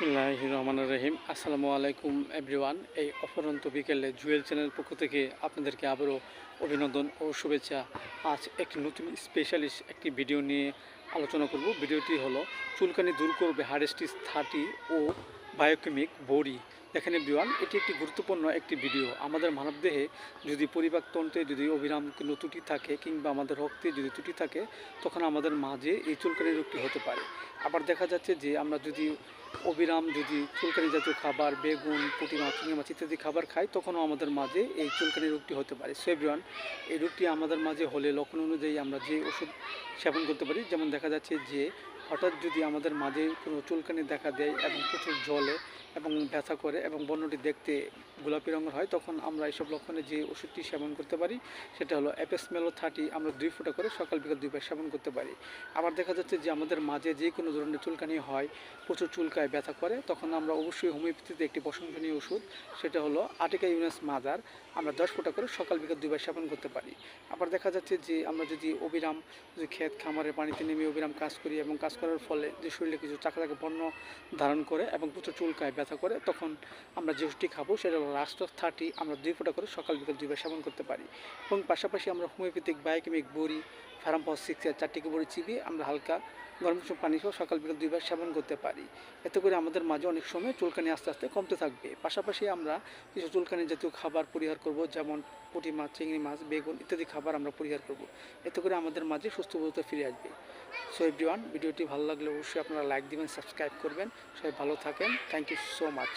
বিসমিল্লাহ রহমান রহিম। আসসালামু আলাইকুম, এভরিওয়ান। এই অপরন্ত বিকেলে জুয়েল চ্যানেল পক্ষ থেকে আপনাদেরকে আবারও অভিনন্দন ও শুভেচ্ছা। আজ একটি নতুন স্পেশালিস্ট একটি ভিডিও নিয়ে আলোচনা করব। ভিডিওটি হলো চুলকানি দূর করবে হারেস্টিস থার্টি ও বায়োকেমিক বড়ি। দেখেন এভরিওয়ান এটি একটি গুরুত্বপূর্ণ একটি ভিডিও আমাদের মানবদেহে যদি পরিপাকতন্ত্রে যদি অবিরাম কোনো ত্রুটি থাকে কিংবা আমাদের রক্তে যদি ত্রুটি থাকে, তখন আমাদের মাঝে এই চুলকানি রোগটি হতে পারে। আবার দেখা যাচ্ছে যে আমরা যদি অবিরাম যদি চুলকানি জাতীয় খাবার, বেগুন, পুঁটি মাছ, চিংড়ি মাছ ইত্যাদি খাবার খাই, তখনও আমাদের মাঝে এই চুলকানি রোগটি হতে পারে। সো এভরিওয়ান এই রোগটি আমাদের মাঝে হলে লক্ষণ অনুযায়ী আমরা যে ওষুধ সেবন করতে পারি, যেমন দেখা যাচ্ছে যে হঠাৎ যদি আমাদের মাঝে কোনো চুলকানি দেখা দেয় এবং প্রচুর জলে এবং ব্যথা করে এবং বন্যটি দেখতে গোলাপি রঙের হয়, তখন আমরা এইসব লক্ষণে যে ওষুধটি সেবন করতে পারি, সেটা হলো অ্যাপেসমেলো থার্টি আমরা দুই ফোঁটা করে সকাল বিকাল দুইবার সেবন করতে পারি। আবার দেখা যাচ্ছে যে আমাদের মাঝে যে কোনো ধরনের চুলকানি হয়, প্রচুর চুলকায় ব্যথা করে, তখন আমরা অবশ্যই হোমিওপ্যাথিতে একটি প্রশংসনীয় ওষুধ, সেটা হলো আটিকা ইউনাস মাদার, আমরা দশ ফোঁটা করে সকাল বিকাল দুইবার সেবন করতে পারি। আবার দেখা যাচ্ছে যে আমরা যদি অবিরাম যদি ক্ষেত, খামারে পানিতে নেমে অবিরাম কাজ করি এবং কাজ করার ফলে যে শরীরে কিছু চাকা চাকা বর্ণ ধারণ করে এবং প্রচুর চুলকায় ব্যথা করে তখন আমরা ওষুধটি খাব সেটা হলো রাষ্ট্র থার্টি আমরা দুই ফোঁটা করে সকাল বিকাল দুইবার সেবন করতে পারি। এবং পাশাপাশি আমরা হোমিওপ্যাথিক বায়োকেমিক বড়ি ফ্যারাম্পস সিক্স চারটিকে বড়ি চিবিয়ে আমরা হালকা গরম কিছু পানি সহ সকাল বিকাল দুইবার সেবন করতে পারি। এতে করে আমাদের মাঝে অনেক সময় চুলকানি আস্তে আস্তে কমতে থাকবে। পাশাপাশি আমরা কিছু চুলকানি জাতীয় খাবার পরিহার করব, যেমন পুঁটি মাছ, চিংড়ি মাছ, বেগুন ইত্যাদি খাবার আমরা পরিহার করব। এতে করে আমাদের মাঝে সুস্থ বোধতা ফিরে আসবে। সো এভরিওয়ান ভিডিওটি ভালো লাগলে অবশ্যই আপনারা লাইক দিবেন সাবস্ক্রাইব করবেন। সবাই ভালো থাকেন। Thank you so much